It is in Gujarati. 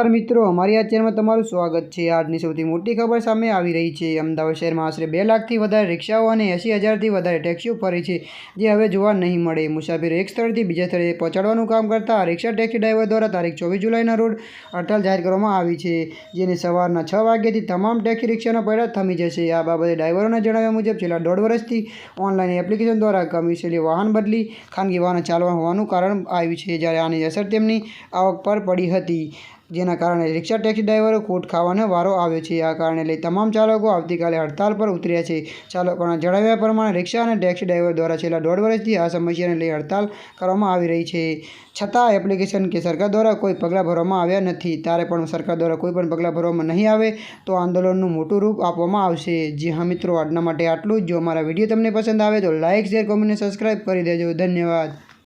નમસ્કાર મિત્રો, અમારી આ ચેનલમાં તમારું સ્વાગત છે. આજની સૌથી મોટી ખબર સામે આવી રહી છે. અમદાવાદ શહેરમાં આશરે બે લાખથી વધારે રિક્ષાઓ અને એંસી હજારથી વધારે ટેક્સીઓ ફરી છે, જે હવે જોવા નહીં મળે. મુસાફરો એક સ્થળથી બીજા સ્થળે પહોંચાડવાનું કામ કરતા રિક્ષા ટેક્સી ડ્રાઈવર દ્વારા તારીખ ચોવીસ જુલાઈના રોડ હડતાલ જાહેર કરવામાં આવી છે, જેને સવારના છ વાગ્યાથી તમામ ટેક્સી રિક્ષાના પૈડા થમી જશે. આ બાબતે ડ્રાઈવરોના જણાવ્યા મુજબ, છેલ્લા દોઢ વર્ષથી ઓનલાઈન એપ્લિકેશન દ્વારા કમિશનલી વાહન બદલી ખાનગી વાહન ચાલવા હોવાનું કારણ આવ્યું છે, જ્યારે આની અસર તેમની આવક પર પડી હતી. જેના કારણે રિક્ષા ટેક્સી ડ્રાઈવરો ખોટ ખાવાનો વારો આવ્યો છે. આ કારણે લઈ તમામ ચાલકો આવતીકાલે હડતાલ પર ઉતર્યા છે. ચાલકોના જણાવ્યા પ્રમાણે રિક્ષા અને ટેક્સી ડ્રાઈવર દ્વારા છેલ્લા દોઢ વર્ષથી આ સમસ્યાને લઈ હડતાલ કરવામાં આવી રહી છે. છતાં એપ્લિકેશન કે સરકાર દ્વારા કોઈ પગલાં ભરવામાં આવ્યા નથી. ત્યારે પણ સરકાર દ્વારા કોઈ પણ પગલાં ભરવામાં નહીં આવે તો આંદોલનનું મોટું રૂપ આપવામાં આવશે. જી હા મિત્રો, આજના માટે આટલું જ. જો અમારા વીડિયો તમને પસંદ આવે તો લાઇક શેર, કોમેન્ટ સબસ્ક્રાઈબ કરી દેજો. ધન્યવાદ.